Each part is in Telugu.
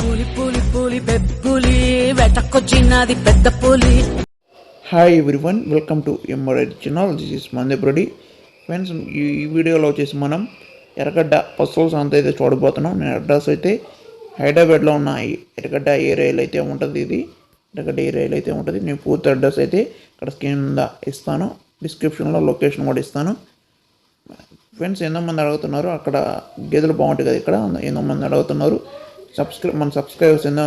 పులి పులి పులి బెబ్బులి వెటకొచ్చినది పెద్ద పులి. Hi everyone welcome to MRI channel this is Mandepureddy friends ఈ వీడియోలో వచ్చేసి మనం ఎర్రగడ్డ పశువుల అంత అయితే చూడబోతున్నాం. నేను అడ్రస్ అయితే హైదరాబాద్లో ఉన్న ఎర్రగడ్డ ఏరియాలో అయితే ఉంటుంది ఇది. ఎర్రగడ్డ ఏరియాలో అయితే ఉంటుంది. నేను పూర్తి అడ్రస్ అయితే ఇక్కడ స్క్రీన్ మీద ఇస్తాను. డిస్క్రిప్షన్లో లొకేషన్ కూడా ఇస్తాను. ఫ్రెండ్స్ ఎంతో మంది అడుగుతున్నారు? అక్కడ గేదెలు బాగుంటాయి కదా ఇక్కడ. ఎంతో మంది అడుగుతున్నారు? సబ్స్క్రై మన సబ్స్క్రైబర్స్ ఎంతో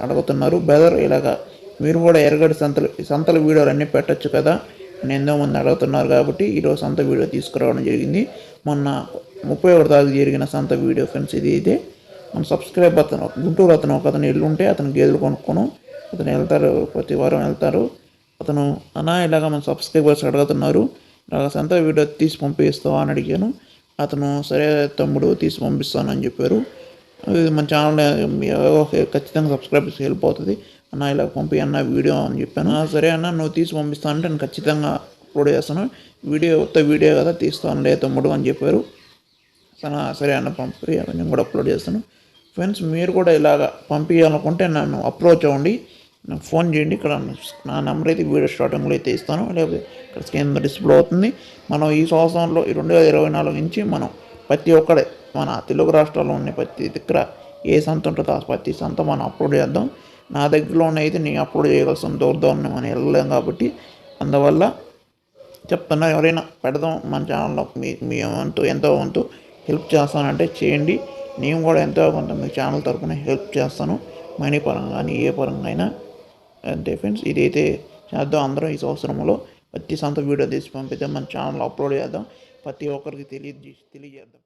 అడుగుతున్నారు. బెదర్ ఇలాగా మీరు కూడా ఎరగడి సంతలు సంతల వీడియోలు అన్నీ పెట్టొచ్చు కదా అని ఎంతో మంది అడుగుతున్నారు కాబట్టి ఈరోజు సంత వీడియో తీసుకురావడం జరిగింది. మొన్న ముప్పై ఒకటి తారీఖు జరిగిన సంత వీడియో ఫ్రెండ్స్ ఇది అయితే మన సబ్స్క్రైబ్ అతను గుంటూరు అతను ఒక అతను ఇల్లు ఉంటే అతను గేదెలు కొనుక్కోను అతను వెళ్తారు ప్రతి వారం వెళ్తారు. అతను అనా ఇలాగ మన సబ్స్క్రైబర్స్ అడుగుతున్నారు ఇలాగ సంత వీడియో తీసి పంపిస్తావా? అని అడిగాను. అతను సరే తమ్ముడు తీసి పంపిస్తాను అని చెప్పారు. మన ఛానల్ ఖచ్చితంగా సబ్స్క్రైబ్ హెల్ప్ వెళ్ళిపోతుంది. అన్న ఇలా పంపి అన్న వీడియో అని చెప్పాను. సరే అన్న నువ్వు తీసి పంపిస్తాను అంటే నేను ఖచ్చితంగా అప్లోడ్ చేస్తాను. వీడియో కొత్త వీడియో కదా తీస్తాను లే తమ్ముడు అని చెప్పారు. సరే సరే అన్న పంపి నేను కూడా అప్లోడ్ చేస్తాను. ఫ్రెండ్స్ మీరు కూడా ఇలాగ పంపించాలనుకుంటే నన్ను అప్రోచ్ అవ్వండి. నాకు ఫోన్ చేయండి. ఇక్కడ నా నెంబర్ అయితే వీడియో స్టార్టింగ్లో అయితే ఇస్తాను. లేకపోతే ఇక్కడ స్క్రీన్ డిస్ప్లే అవుతుంది. మనం ఈ సంవత్సరంలో ఈ రెండు వేల ఇరవై నాలుగు నుంచి మనం ప్రతి ఒక్కడే మన తెలుగు రాష్ట్రాల్లో ఉన్న ప్రతి దగ్గర ఏ సంత ఉంటుందో ఆ ప్రతి సంత మనం అప్లోడ్ చేద్దాం. నా దగ్గరలో ఉన్నైతే నేను అప్లోడ్ చేయవలసిన దూరదాన్ని మనం వెళ్ళలేం కాబట్టి అందువల్ల చెప్తున్నా ఎవరైనా పెడదాం మన ఛానల్లో మీ మీ వంతు ఎంతో వంతు హెల్ప్ చేస్తానంటే చేయండి. నేను కూడా ఎంతో కొంత మీ ఛానల్ తరపున హెల్ప్ చేస్తాను. మనీ పరంగా కానీ ఏ పరంగా అయినా. అంతే ఫ్రెండ్స్ ఇదైతే చేద్దాం అందరం ఈ సంవత్సరంలో. ప్రతి సంత వీడియో తీసి పంపితే మన ఛానల్ అప్లోడ్ చేద్దాం. ప్రతి ఒక్కరికి తెలియ తెలియజేద్దాం.